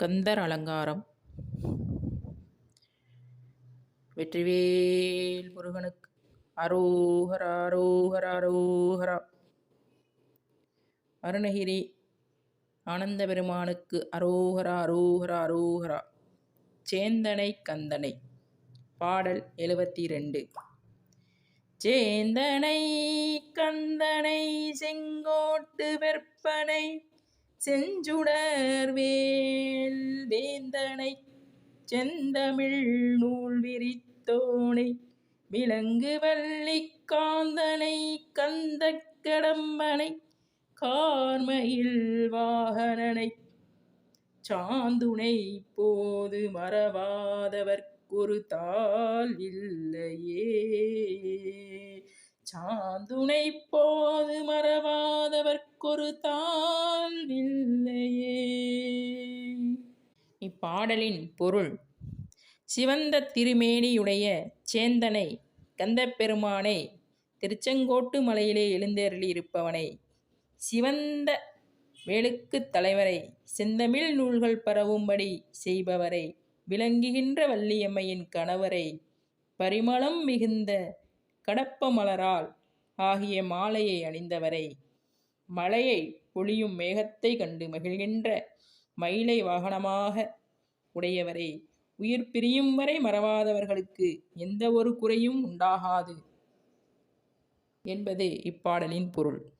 கந்தர் அலங்காரம். வெற்றிவேல் முருகனுக்கு அரோஹரா அரோஹரா அரோஹரா அருணகிரி ஆனந்த பெருமானுக்கு அரோஹரா அரோஹரா அரோஹரா சேந்தனை கந்தனை. பாடல் எழுபத்தி ரெண்டு சேந்தனை கந்தனை செங்கோட்டு வெற்பனை. செஞ்சுடர் வேல் வேந்தனை செந்தமிழ் நூல் விரித்தோனை விலங்கு வள்ளி காந்தனை கந்த கடம்பனை கார்மையில் வாகனனை சாந்துணை போது மறவாதவர் ஒரு தாள் இல்லையே. சாந்துணை போது மறவா தாள் இல்லையே. இப்பாடலின் பொருள் சிவந்த திருமேனியுடைய சேந்தனை கந்தப்பெருமானை திருச்செங்கோட்டு மலையிலே எழுந்தருளியிருப்பவனை சிவந்த வேலுக்குத் தலைவரை செந்தமிழ் நூல்கள் பரவும்படி செய்பவரை விளங்குகின்ற வள்ளியம்மையின் கணவரை பரிமளம் மிகுந்த கடப்ப மலரால் ஆகிய மாலையை அணிந்தவரை மழையை பொழியும் மேகத்தை கண்டு மகிழ்கின்ற மயிலை வாகனமாக உடையவரே உயிர் பிரியும் வரை மறவாதவர்களுக்கு எந்த ஒரு குறையும் உண்டாகாது என்பது இப்பாடலின் பொருள்.